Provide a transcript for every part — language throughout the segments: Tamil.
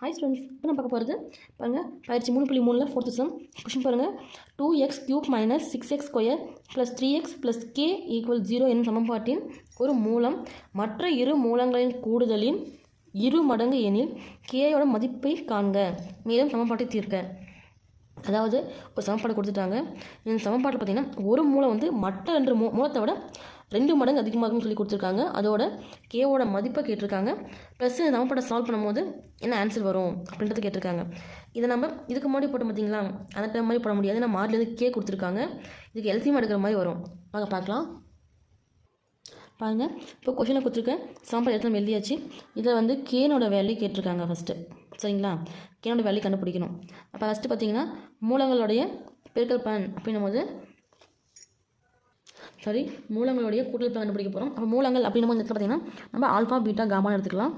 ஹாய் ஸ்டூடெண்ட்ஸ் இப்போ நான் பார்க்க போகிறது பாருங்கள் பயிற்சி மூணு புள்ளி மூணில் ஃபோர்த்து சம் கொஷின் பாருங்கள் two x cube minus six x square plus three x plus k equal zero என்னும் சமன்பாட்டின் ஒரு மூலம் மற்ற இரு மூலங்களின் கூடுதலின் இரு மடங்கு எனில் கேயோட மதிப்பை காண்க. மேலும் சமன்பாட்டை தீர்க்க. அதாவது ஒரு சமன்பாடு கொடுத்துட்டாங்க. இந்த சமன்பாட்டில் பார்த்தீங்கன்னா ஒரு மூலம் வந்து மற்ற ரெண்டு மூ மூலத்தை விட ரெண்டு மடங்கு அதிகமாகும்னு சொல்லி கொடுத்துருக்காங்க. அதோட கேவோட மதிப்பை கேட்டிருக்காங்க. ப்ளஸ் இந்த சமன்பாட்டை சால்வ் பண்ணும்போது என்ன ஆன்சர் வரும் அப்படின்றத கேட்டிருக்காங்க. இதை நம்ம இதுக்கு முன்னாடி போட்டோம் பார்த்தீங்களா? அந்த டைம் மாதிரி போட முடியாது. ஏன்னா மார்லேருந்து கே கொடுத்துருக்காங்க. இதுக்கு எல்சிஎம் எடுக்கிற மாதிரி வரும். வாங்க பார்க்கலாம். பாருங்கள் இப்போ கொஷினில் கொடுத்துருக்கேன். சாம்பார் எடுத்து எழுதியாச்சு? இதில் வந்து கேனோட வேல்யூ கேட்டிருக்காங்க ஃபஸ்ட்டு சரிங்களா? கேனோட வேல்யூ கண்டுபிடிக்கணும். அப்போ ஃபஸ்ட்டு பார்த்தீங்கன்னா மூலங்களுடைய பெருக்கல் பலன் அப்படின்னும் போது சாரி மூலங்களுடைய கூட்டல் பலன் கண்டுபிடிக்க போகிறோம் அப்போ மூலங்கள் அப்படின்னும் போது இந்த இடத்துல பார்த்தீங்கன்னா நம்ம ஆல்ஃபா பீட்டா காமான்னு எடுத்துக்கலாம்.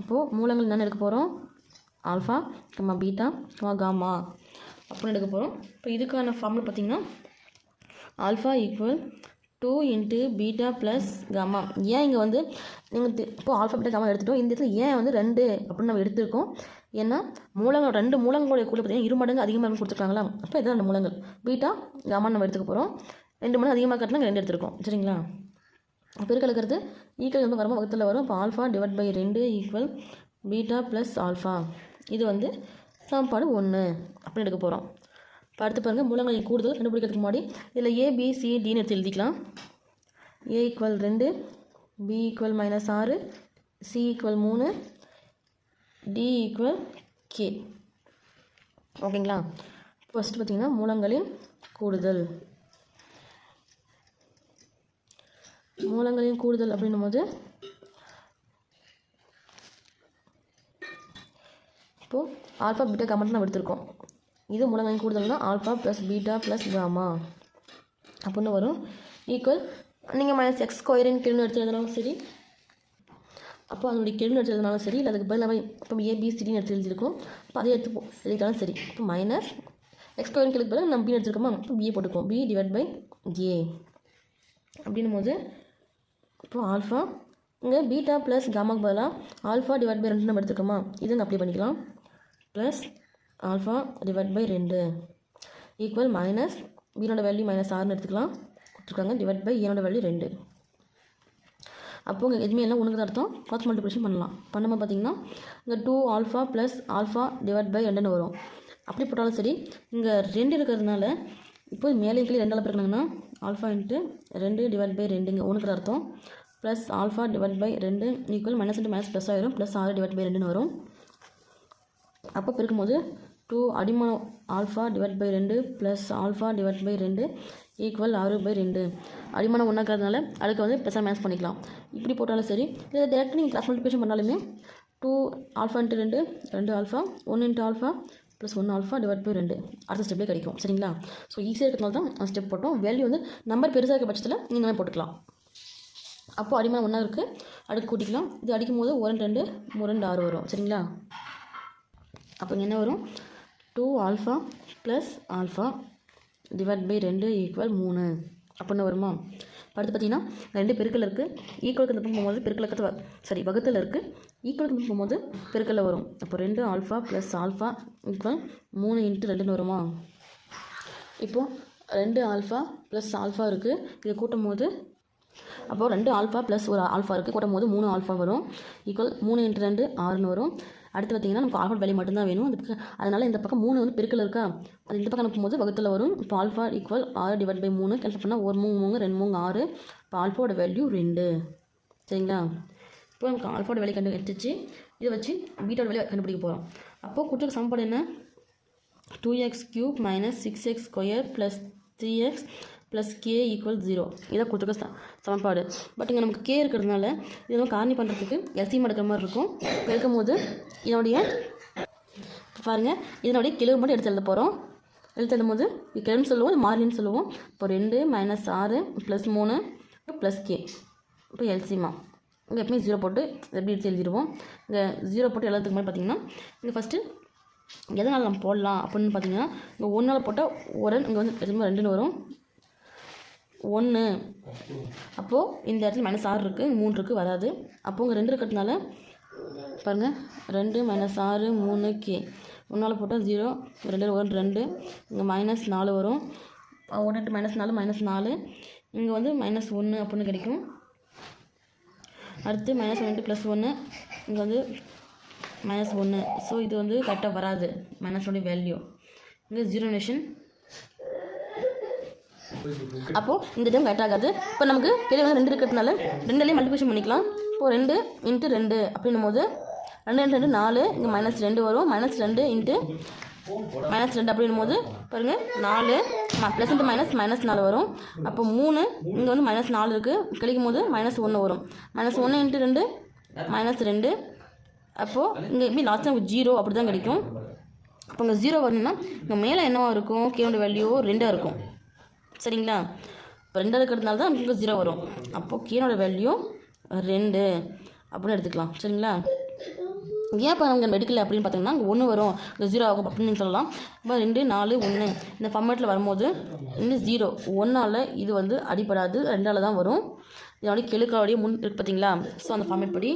அப்போது மூலங்கள் என்னென்ன எடுக்க போகிறோம் alpha comma beta comma gamma அப்படின்னு எடுக்க போகிறோம் இப்போ இதுக்கான ஃபார்முலா பார்த்திங்கன்னா alpha equal two into beta plus gamma ஏன் இங்கே வந்து நீங்கள் இப்போ ஆல்ஃபா பீட்டா காமா எடுத்துட்டோம். இந்த இடத்துல ஏன் வந்து ரெண்டு அப்படின்னு நம்ம எடுத்திருக்கோம். ஏன்னா மூலங்கள் ரெண்டு மூலங்களுடைய கூட பார்த்தீங்கன்னா இரு மடங்கு அதிகமாக கொடுத்துருக்காங்களா அப்போ இதான் ரெண்டு மூலங்கள். பீட்டா காமான்னு நம்ம எடுத்துக்க போகிறோம் ரெண்டு மணி அதிகமாக கட்டினா ரெண்டு எடுத்துருக்கோம். சரிங்களா? பெருக்கல் ஈக்கள் e வந்து வரும்போது வகுத்தில் வரும். இப்போ ஆல்ஃபா டிவைட் பை ரெண்டு ஈக்குவல் பீட்டா ப்ளஸ் ஆல்ஃபா இது வந்து சாப்பாடு ஒன்று அப்படின்னு எடுக்க போகிறோம் இப்போ அடுத்து பாருங்கள் மூலங்களின் கூடுதல் கண்டுபிடிக்கிறதுக்கு முன்னாடி இதில் ஏபிசிடின்னு டின்னு எடுத்து எழுதிக்கலாம். ஏ ஈக்குவல் ரெண்டு பி ஈக்குவல் மைனஸ் ஆறு சி ஈக்குவல் மூணு டி ஈக்குவல் கே ஓகேங்களா? ஃபஸ்ட்டு பார்த்தீங்கன்னா மூலங்களின் கூடுதல். மூலங்களின் கூடுதல் அப்படின்னும் போது இப்போது ஆல்ஃபா பீட்டா கமெண்ட் நம்ம எடுத்திருக்கோம். இது மூலங்களின் கூடுதல்னா alpha plus beta plus gamma அப்படின்னு வரும். ஈக்குவல் நீங்கள் மைனஸ் எக்ஸ் ஸ்கொயரின் கிருன்னு எடுத்து எழுதினாலும் சரி அப்போ அதனுடைய கிருன்னு எடுத்து எழுதினாலும் சரி இல்லை அதுக்கு பதிலாக இப்போ ஏபிசிடின்னு எடுத்து எழுதியிருக்கோம். அப்போ அதை எடுத்து எழுதிட்டாலும் சரி. இப்போ மைனஸ் எக்ஸ் ஸ்கொயரின் கிழக்கு பதிலாக நம்ம பி எடுத்துருக்கோமா? இப்போ பிஏ போட்டுக்கோம் பி டிவைட் பை ஏ அப்படின்னும் போது இப்போது ஆல்ஃபா இங்கே பீட்டா ப்ளஸ் காமாக்கு பதிலாக ஆல்ஃபா டிவைட் பை ரெண்டு நம்ம எடுத்துக்கோமா? இது இங்கே அப்ளை பண்ணிக்கலாம். ப்ளஸ் ஆல்ஃபா டிவைட் பை ரெண்டு ஈக்குவல் மைனஸ் பீனோட வேல்யூ மைனஸ் ஆறுன்னு எடுத்துக்கலாம். கொடுத்துருக்காங்க டிவைட் பை ஏனோட வேல்யூ ரெண்டு. அப்போ உங்கள் எதுவுமே எல்லாம் ஒன்றுக்கு அர்த்தம். கிராஸ் மல்டிபிளேஷன் பண்ணலாம். பண்ணும்போது பார்த்தீங்கன்னா இங்கே two alpha plus alpha divide by ரெண்டுன்னு வரும். அப்படி போட்டாலும் சரி இங்கே ரெண்டு இருக்கிறதுனால இப்போ மேலே கீழே ரெண்டால் பிறக்கணுங்கன்னா ஆல்ஃபா இன்ட்டு ரெண்டு டிவைட் பை ரெண்டுங்க ஒன்றுக்கு அர்த்தம். ப்ளஸ் ஆல்ஃபா டிவைட் பை ரெண்டு equal minus into minus plus ஆயிரும். ப்ளஸ் ஆறு டிவைட் பை ரெண்டுன்னு வரும். அப்போ பெருக்கும்போது டூ அடிமானம் ஆல்ஃபா டிவைட் பை ரெண்டு ப்ளஸ் ஆல்ஃபா டிவைட் பை ரெண்டு ஈக்குவல் ஆறு பை ரெண்டு. அடிமானம் ஒன்றாக்கிறதுனால அதுக்கு வந்து ப்ளஸ் மேட்ச் பண்ணிக்கலாம். இப்படி போட்டாலும் சரி இல்லை டேரெக்டாக நீங்கள் கிளாஸ் மல்டிபிகேஷன் பண்ணாலுமே டூ ஆல்ஃபா இன்ட்டு ரெண்டு ரெண்டு ஆல்ஃபா ஒன்று இன்ட்டு ஆல்ஃபா ப்ளஸ் ஒன்று ஆல்ஃபா டிவைட் பை ரெண்டு. அடுத்த ஸ்டெப்லேயே கிடைக்கும். சரிங்களா? ஸோ ஈஸியாக இருக்கிறதுனால தான் அந்த ஸ்டெப் போட்டோம். வேல்யூ வந்து நம்பர் பெருசாக இருக்க பட்சத்தில் நீங்கள் இந்த மாதிரி போட்டுக்கலாம். அப்போ அடிமான ஒன்றா இருக்குது அடுக்கு கூட்டிக்கலாம். இது அடிக்கும் போது ஒரு ரெண்டு மூணு ரெண்டு ஆறு வரும். சரிங்களா? அப்போ இங்கே என்ன வரும்? Two alpha plus alpha divide by ரெண்டு ஈக்குவல் மூணு. அப்படின்னு வருமா? அடுத்து பார்த்தீங்கன்னா ரெண்டு பெருக்கள் இருக்குது ஈக்குவலுக்கு இந்த பக்கம் போகும்போது பெருக்கலுக்கு சாரி வகுத்தில் இருக்குது ஈக்குவலுக்கு போகும்போது பெருக்கல்ல வரும். அப்போ ரெண்டு ஆல்ஃபா ப்ளஸ் ஆல்ஃபா ஈக்குவல் மூணு இன்ட்டு ரெண்டுன்னு வருமா? இப்போது ரெண்டு ஆல்ஃபா ப்ளஸ் ஆல்ஃபா இருக்குது இதை கூட்டும் போது அப்போது ரெண்டு ஆல்ஃபா ப்ளஸ் ஒரு ஆல்ஃபா இருக்குது கூட்டும் போது மூணு ஆல்ஃபா வரும். ஈக்குவல் மூணு இன்ட்டு ரெண்டு ஆறுன்னு வரும். அடுத்து பார்த்தீங்கன்னா நமக்கு ஆல்ஃபா வேல்யூ மட்டும்தான் வேணும். அதுக்கு அதனால் இந்த பக்கம் மூணு வந்து பெருக்கல் இருக்கா? அது இந்த பக்கம் அனுப்பும்போது வகுத்தில் வரும். இப்போ ஆல்ஃபா ஈக்குவல் ஆறு டிவைட் பை மூணு. கேன்சல் பண்ணால் ஒரு மூணு மூணு ரெண்டு மூணு ஆறு. இப்போ ஆல்ஃபாவோட வேல்யூ ரெண்டு. சரிங்களா? இப்போ நமக்கு ஆல்ஃபோட வேலை கண்டு எடுத்துச்சு. இதை வச்சு பீட்டோட வேலை கண்டுபிடிக்க போகிறோம் அப்போது கொடுத்துருக்க சமன்பாடு என்ன? Two x cube minus six x square plus three x plus k equal zero இதை கொடுத்துருக்க சமன்பாடு. பட் இங்கே நமக்கு கே இருக்கிறதுனால இது நம்ம காரணி பண்ணுறதுக்கு எல்சியம் எடுக்கிற மாதிரி இருக்கும். எடுக்கும் போது இதனுடைய பாருங்கள் இதனுடைய கிழவு மட்டும் எடுத்து எழுத போகிறோம் எழுத்து எழுதும் போது கிழமை சொல்லுவோம் இது மாறிலின்னு சொல்லுவோம். இப்போ ரெண்டு மைனஸ் ஆறு ப்ளஸ் மூணு ப்ளஸ் கே இப்போ எல்சிமா இங்கே எப்பவுமே ஜீரோ போட்டு எப்படி எடுத்து எழுதிடுவோம். இங்கே ஜீரோ போட்டு எழுதுறதுக்கு மாதிரி பார்த்தீங்கன்னா இங்கே ஃபஸ்ட்டு எதனால் நம்ம போடலாம் அப்படின்னு பார்த்தீங்கன்னா இங்கே ஒன்றால் போட்டால் ஒரு இங்கே வந்து எதுவுமே ரெண்டுன்னு வரும். ஒன்று அப்போது இந்த இடத்துல மைனஸ் ஆறு இருக்குது மூணு இருக்குது வராது. அப்போது இங்கே ரெண்டு இருக்கிறதுனால பாருங்கள் ரெண்டு மைனஸ் ஆறு மூணு கே ஒன்றால் போட்டால் ஜீரோ ரெண்டு ஒன்று ரெண்டு. இங்கே மைனஸ் நாலு வரும். ஒன்று எட்டு மைனஸ் நாலு மைனஸ் நாலு. இங்கே வந்து மைனஸ் ஒன்று அப்படின்னு கிடைக்கும். அடுத்து மைனஸ் ஒன் ப்ளஸ் ஒன்று இங்கே வந்து மைனஸ் ஒன்று ஸோ இது வந்து கரெக்டாக வராது. மைனஸ் ஒன்று வேல்யூ இங்கே ஜீரோ நேஷன் அப்போது இந்த டைம் கரெக்ட் ஆகாது. இப்போ நமக்கு கீழே வந்து ரெண்டு இருக்கிறதுனால ரெண்டுலேயும் மல்டிபிகேஷன் பண்ணிக்கலாம். இப்போது ரெண்டு இன்ட்டு ரெண்டு அப்படின்னும் போது ரெண்டு ரெண்டு ரெண்டு நாலு இங்கே மைனஸ் ரெண்டு வரும். மைனஸ் ரெண்டு இன்ட்டு மைனஸ் ரெண்டு அப்படின்னும் போது பாருங்கள் நாலு ப்ளஸ் இன்ட்டு மைனஸ் மைனஸ் நாலு வரும். அப்போ மூணு இங்கே வந்து மைனஸ் நாலு இருக்குது கழிக்கும் போது மைனஸ் ஒன்று வரும். மைனஸ் ஒன்று இன்ட்டு ரெண்டு மைனஸ் ரெண்டு. அப்போது இங்கே எப்படி லாஸ்ட்டாக ஜீரோ அப்படி தான் கிடைக்கும். அப்போ இங்கே ஜீரோ வரணும்னா இங்கே மேலே என்னவா இருக்கும்? கேவோட வேல்யூ ரெண்டாக இருக்கும். சரிங்களா? இப்போ ரெண்டாக இருக்கிறதுனால தான் நமக்கு ஜீரோ வரும். அப்போது கேனோட வேல்யூ ரெண்டு. அப்படின்னு எடுத்துக்கலாம். சரிங்களா? ஏன் இப்போ நமக்கு மெடிக்கல் அப்படின்னு பார்த்தீங்கன்னா அங்கே ஒன்று வரும். இந்த ஜீரோ ஆகும் அப்படின்னு சொல்லலாம். இப்போ ரெண்டு நாலு ஒன்று இந்த ஃபார்மேட்டில் வரும்போது இன்னும் ஜீரோ ஒன்றால் இது வந்து அடிப்படாது ரெண்டால் தான் வரும். இதோடைய கெழுக்காவுடைய முன் இருக்கு பார்த்தீங்களா ஸோ அந்த ஃபார்மேட் படி.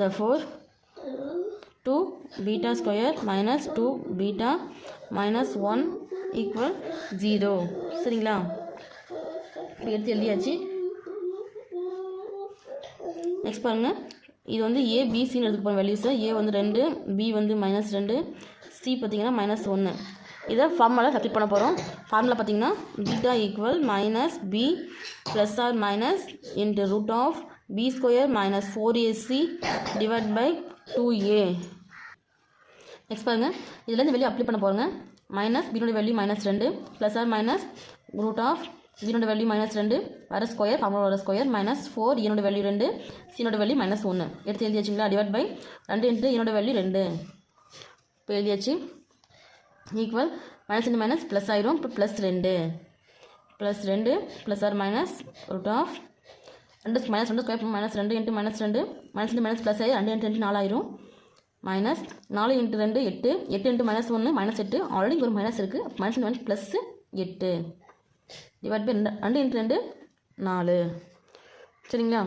The four two beta square minus two beta minus one equal zero சரிங்களா? எடுத்து எழுதியாச்சு. நெக்ஸ்ட் பாருங்கள் இது வந்து ஏ பிசின்னு எடுத்துக்க போகிற வேல்யூஸை ஏ வந்து ரெண்டு பி வந்து மைனஸ் ரெண்டு சி பார்த்தீங்கன்னா மைனஸ் ஒன்று இதை ஃபார்முலா சப்ஸ்டிட் பண்ண போகிறோம் ஃபார்முலா பார்த்தீங்கன்னா beta equal minus B plus or minus into root of B square minus four AC divide by two A next பாருங்கள் இதுலேருந்து வெளியே அப்ளை பண்ண போகிறோங்க மைனஸ் பினோட வேல்யூ மைனஸ் ரெண்டு plus or minus root of ஜீனோட value minus ரெண்டு வர ஸ்கொயர் ஃபார்முலா வர ஸ்கொயர் மைனஸ் ஃபோர் என்னோட வேல்யூ ரெண்டு சீனோட வேல்யூ மைனஸ் ஒன்று எடுத்து எழுதியாச்சுங்களா? டிவைட் பை ரெண்டு இன்ட்டு என்னோட வேல்யூ ரெண்டு. இப்போ எழுதியாச்சு. ஈக்குவல் மைனஸ் ரெண்டு மைனஸ் ப்ளஸ் ஆயிரும். இப்போ ப்ளஸ் ரெண்டு. ப்ளஸ் ரெண்டு plus or minus root of ரெண்டு மைனஸ் ரெண்டு ஸ்கொயர் மைனஸ் ரெண்டு இன்ட்டு மைனஸ் ரெண்டு. மைனஸ் ரெண்டு மைனஸ் ப்ளஸ் ஆகி ரெண்டு இன்ட்டு ரெண்டு நாலாயிரும் மைனஸ் நாலு இன்ட்டு ரெண்டு எட்டு. எட்டு இன்ட்டு மைனஸ் ஒன்று மைனஸ் எட்டு. ஆல்ரெடி ஒரு மைனஸ் இருக்குது மைனஸ் மைனஸ் ப்ளஸ் எட்டு. டிவைட் பை ரெண்டு ரெண்டு இன்ட்டு ரெண்டு நாலு. சரிங்களா?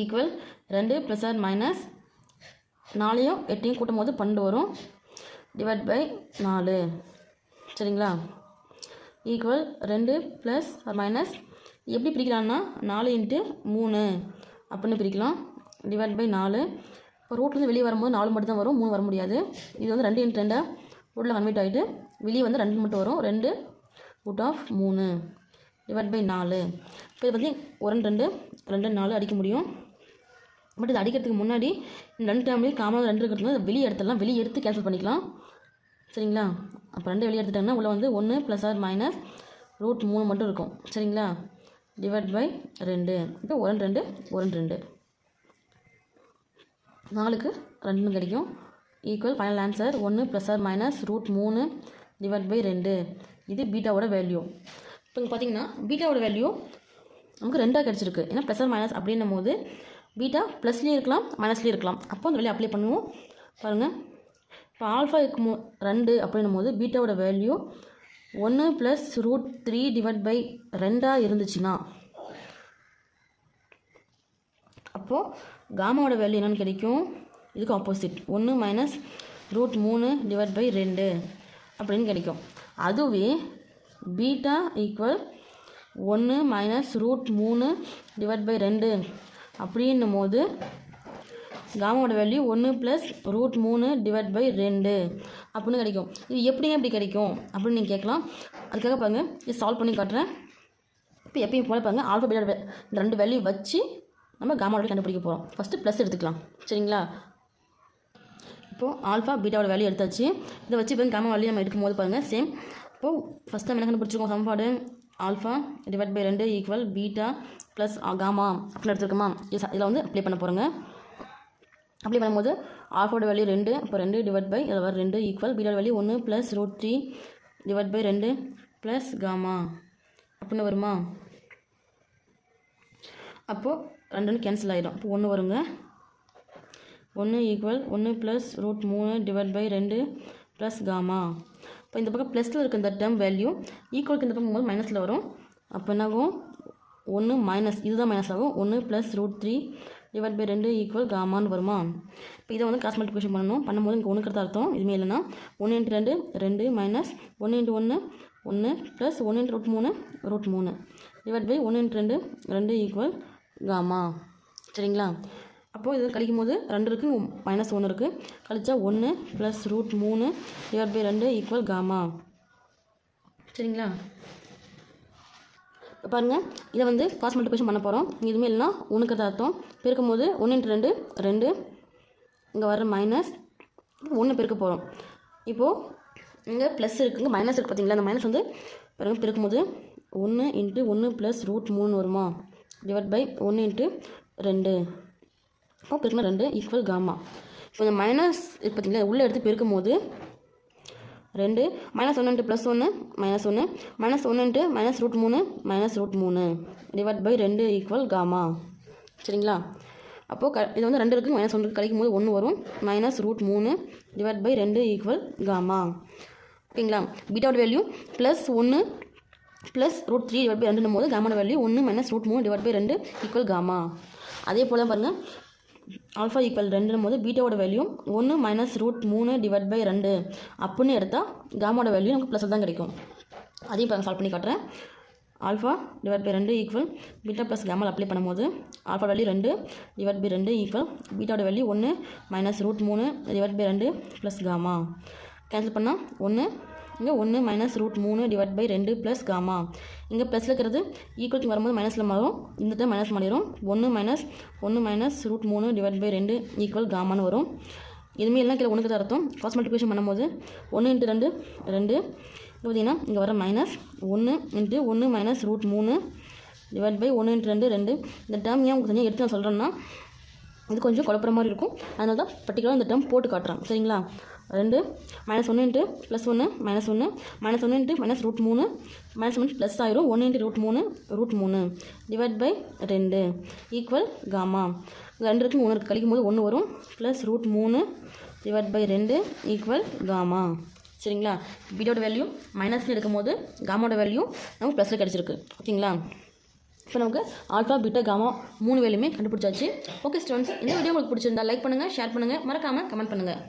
ஈக்குவல் ரெண்டு ப்ளஸ் ஆர் மைனஸ் நாலையும் எட்டையும் கூட்டும் போது பன்னெண்டு வரும். டிவைட் பை நாலு. சரிங்களா? ஈக்குவல் ரெண்டு ப்ளஸ் ஆர் மைனஸ் எப்படி பிரிக்கலாம்னா நாலு இன்ட்டு மூணு. அப்படின்னு பிரிக்கலாம். டிவைட் பை நாலு. இப்போ ரூட்லேருந்து வெளியே வரும்போது நாலு மட்டும் தான் வரும் மூணு வர முடியாது. இது வந்து ரெண்டு இன்ட்டு ரெண்டாக ரூட்டில் கன்வெர்ட் ஆகிட்டு வெளியே வந்து ரெண்டு மட்டும் வரும். ரெண்டு ரூட் ஆஃப் மூணு டிவைட் பை நாலு. இப்போ இது பற்றி ஒரு ரெண்டு ரெண்டு நாலு அடிக்க முடியும். பட் இது அடிக்கிறதுக்கு முன்னாடி இந்த ரெண்டு டைம்லேயும் காமனாக ரெண்டு இருக்கிறதுனால வெளியே எடுத்துடலாம். வெளியே எடுத்து கேன்சல் பண்ணிக்கலாம். சரிங்களா? அப்போ ரெண்டு வெளியே எடுத்துட்டோம்னா உள்ளே வந்து ஒன்று ப்ளஸ் ஆர் மைனஸ் ரூட் மூணு மட்டும் இருக்கும். சரிங்களா? டிவைட் பை ரெண்டு. இப்போ ஒரு ரெண்டு ஒரு ரெண்டு. நாலுக்கு ரெண்டு கிடைக்கும். ஈக்குவல் ஃபைனல் ஆன்சர் ஒன்று ப்ளஸ் ஆர் மைனஸ் ரூட் மூணு டிவைட் பை ரெண்டு. இது பீட்டாவோட வேல்யூ இப்போ இங்கே பார்த்தீங்கன்னா பீட்டாவோட வேல்யூ நமக்கு ரெண்டாக கிடச்சிருக்கு. ஏன்னா ப்ளஸ் ஆர் மைனஸ் அப்படின்னும் போது பீட்டா ப்ளஸ்லேயும் இருக்கலாம் மைனஸ்லேயும் இருக்கலாம். அப்போ அந்த வேலையை அப்ளை பண்ணுவோம். பாருங்கள் இப்போ ஆல்ஃபா இருக்கும் ரெண்டு அப்படின்னும் போது பீட்டாவோட வேல்யூ ஒன்று plus root three divide by ரெண்டாக இருந்துச்சுன்னா அப்போது காமாவோட வேல்யூ என்னென்னு கிடைக்கும்? இதுக்கு ஆப்போசிட் ஒன்று மைனஸ் ரூட் மூணு டிவைட் பை ரெண்டு. அப்படின்னு கிடைக்கும். அதுவே பீட்டா ஈக்குவல் ஒன்று மைனஸ் ரூட் மூணு டிவைட் பை ரெண்டு அப்படின்னும் போது காமாவோட வேல்யூ ஒன்று ப்ளஸ் ரூட் மூணு டிவைட் பை ரெண்டு அப்படின்னு கிடைக்கும். இது எப்படிங்க இப்படி கிடைக்கும் அப்படின்னு நீங்கள் கேட்கலாம். அதுக்காக பாருங்க இது சால்வ் பண்ணி காட்டுறேன். இப்போ எப்பயும் போல பாருங்க ஆல்ஃபா பீட்டா இந்த ரெண்டு வேல்யூ வச்சு நம்ம காமாவோட கண்டுபிடிக்க போகிறோம் ஃபஸ்ட்டு ப்ளஸ் எடுத்துக்கலாம். சரிங்களா? இப்போது ஆல்ஃபா பீட்டாவோட வேல்யூ எடுத்தாச்சு. இதை வச்சு இப்போ கம வேல்யூ நம்ம எடுக்கும்போது பாருங்கள் சேம் இப்போது ஃபஸ்ட் நம்ம என்ன கண்டுபிடிச்சிருக்கோம்? சமன்பாடு ஆல்ஃபா டிவைட் பை ரெண்டு ஈக்குவல் பீட்டா ப்ளஸ் காமா அப்படின்னு எடுத்துருக்கோமா? இதில் வந்து அப்ளை பண்ண போகிறோங்க அப்ளை பண்ணும்போது ஆல்ஃபாவோட வேல்யூ ரெண்டு இப்போ ரெண்டு டிவைட் பை இதில் வர ரெண்டு ஈக்குவல் பீட்டோட வேல்யூ ஒன்று plus root three divide by ரெண்டு ப்ளஸ் காமா அப்படின்னு வருமா? அப்போது ரெண்டு கேன்சல் ஆகிடும் இப்போ ஒன்று வருங்க. ஒன்று ஈக்குவல் ஒன்று ப்ளஸ் ரூட் மூணு டிவைட் பை ரெண்டு ப்ளஸ் காமா இப்போ இந்த பக்கம் ப்ளஸில் இருக்க இந்த டேர்ம் வேல்யூ ஈக்குவலுக்கு இந்த பக்கம் போது மைனஸில் வரும். அப்போ என்னாகும்? ஒன்று மைனஸ் இதுதான் மைனஸ் ஆகும். ஒன்று plus root three divide by ரெண்டு ஈக்குவல் காமான்னு வருமா? இப்போ இதை வந்து கிராஸ் மல்டிபிகேஷன் பண்ணணும். பண்ணும்போது இங்கே ஒன்று அர்த்தம். இதுவுமே இல்லைன்னா ஒன்று இன்ட்டு ரெண்டு ரெண்டு மைனஸ் ஒன்று இன்ட்டு ஒன்று ஒன்று ப்ளஸ் ஒன்று இன்ட்டு ரூட் மூணு ரூட் மூணு டிவைட் பை ஒன்று இன்ட்டு ரெண்டு ரெண்டு ஈக்குவல் காமா சரிங்களா? அப்போது இது கழிக்கும் போது ரெண்டு இருக்குது மைனஸ் ஒன்று இருக்குது கழிச்சா ஒன்று ப்ளஸ் ரூட் மூணு டிவைட் பை ரெண்டு ஈக்குவல் காமா சரிங்களா? இப்போ பாருங்கள் இதை வந்து காஸ் மல்டிபிகேஷன் பண்ண போகிறோம் இதுவுமே இல்லைனா ஒன்றுக்கு தான் அர்த்தம். பெருக்கும் போது ஒன்று இன்ட்டு ரெண்டு ரெண்டு. இங்கே வர மைனஸ் ஒன்று பெருக்க போகிறோம் இப்போது இங்கே ப்ளஸ் இருக்குங்க மைனஸ் இருக்குது பார்த்தீங்களா அந்த மைனஸ் வந்து பிறகு பெருக்கும் போது ஒன்று இன்ட்டு ஒன்று ப்ளஸ் ரூட் மூணு வருமா? டிவைட் பை ஒன்று இன்ட்டு ரெண்டு. அப்போ பெருக்கினா ரெண்டு ஈக்குவல் காமா இப்போ இந்த மைனஸ் பார்த்தீங்களா உள்ளே எடுத்து பெருக்கும் போது ரெண்டு மைனஸ் ஒன்று ப்ளஸ் ஒன்று மைனஸ் ஒன்று மைனஸ் ஒன்று மைனஸ் ரூட் மூணு மைனஸ் ரூட் மூணு. டிவைட் பை ரெண்டு ஈக்குவல் காமா சரிங்களா? அப்போது க இது வந்து ரெண்டு இருக்குது மைனஸ் ஒன்று கழிக்கும் போது ஒன்று வரும். மைனஸ் ரூட் மூணு டிவைட் பை ரெண்டு ஈக்குவல் காமா ஓகேங்களா? பீட்டாவோட வேல்யூ ப்ளஸ் ஒன்று plus root three divide by ரெண்டுன்னும் போது காமாவோட வேல்யூ ஒன்று மைனஸ் ரூட் மூணு டிவைட் பை ரெண்டு ஈக்குவல் காமா அதே போல் பாருங்கள் ஆல்ஃபா ஈக்குவல் ரெண்டுன்னும் போது பீட்டாவோட வேல்யூ ஒன்று மைனஸ் ரூட் மூணு டிவைட் பை ரெண்டு. அப்படின்னு எடுத்தால் காமாவோட வேல்யூ நமக்கு ப்ளஸில் தான் கிடைக்கும். அதையும் இப்போ சால்வ் பண்ணி காட்டுறேன். ஆல்ஃபா டிவைட் பை ரெண்டு equal beta plus camel apply பண்ணும்போது ஆல்ஃபா வேல்யூ ரெண்டு டிவைட் பை ரெண்டு ஈக்குவல் பீட்டாவோட வேல்யூ ஒன்று மைனஸ் ரூட் மூணு டிவைட் பை ரெண்டு ப்ளஸ் காமா கேன்சல் பண்ணால் ஒன்று இங்கே ஒன்று மைனஸ் ரூட் மூணு டிவைட் பை ரெண்டு ப்ளஸ் காமா இங்கே ப்ளஸில் இருக்கிறது ஈக்குவல் வரும்போது மைனஸில் மாறும். இந்த டைம் மைனஸ் மாறிடும். ஒன்று மைனஸ் ஒன்று மைனஸ் ரூட் மூணு டிவைட் பை ரெண்டு ஈக்குவல் காமான்னு வரும். இதுவுமே எல்லாம் கீழே ஒன்றுக்கு தான் அர்த்தம். ஃபர்ஸ்ட் மல்டிபிகேஷன் பண்ணும்போது ஒன்று இன்ட்டு ரெண்டு ரெண்டு. பார்த்தீங்கன்னா இங்கே வர மைனஸ் ஒன்று இன்ட்டு ஒன்று மைனஸ் ரூட் மூணு டிவைட் பை ஒன்று இன்ட்டு ரெண்டு ரெண்டு. இந்த டேர்ம் ஏன் உங்களுக்கு தனியாக எடுத்து நான் சொல்கிறேன்னா இது கொஞ்சம் குழப்புற மாதிரி இருக்கும். அதனால தான் பர்டிகுலராக இந்த டேர்ம் போட்டு காட்டுறேன். சரிங்களா? ரெண்டு மைனஸ் ஒன்று இன்ட்டு ப்ளஸ் ஒன்று மைனஸ் ஒன்று மைனஸ் ஒன்று இன்ட்டு மைனஸ் ரூட் மூணு மைனஸ் ஒன்று ப்ளஸ் ஆயிரும். ஒன்று இன்ட்டு ரூட் மூணு ரூட் மூணு. டிவைட் பை ரெண்டு ஈக்குவல் காமா ரெண்டு இருக்கு மூணு இருக்குது கழிக்கும் போது ஒன்று வரும். ப்ளஸ் ரூட் மூணு டிவைட் பை ரெண்டு ஈக்குவல் காமா சரிங்களா? பீட்டோட வேல்யூ மைனஸில் எடுக்கும்போது காமாவோட வேல்யூ நமக்கு ப்ளஸில் கிடச்சிருக்கு. ஓகேங்களா? இப்போ நமக்கு ஆல்ஃபா பீட்டா காமா மூணு வேலையுமே கண்டுபிடிச்சாச்சு. ஓகே ஸ்டூடெண்ட்ஸ் இந்த வீடியோ உங்களுக்கு பிடிச்சிருந்தா லைக் பண்ணுங்கள் ஷேர் பண்ணுங்கள் மறக்காமல் கமெண்ட் பண்ணுங்கள்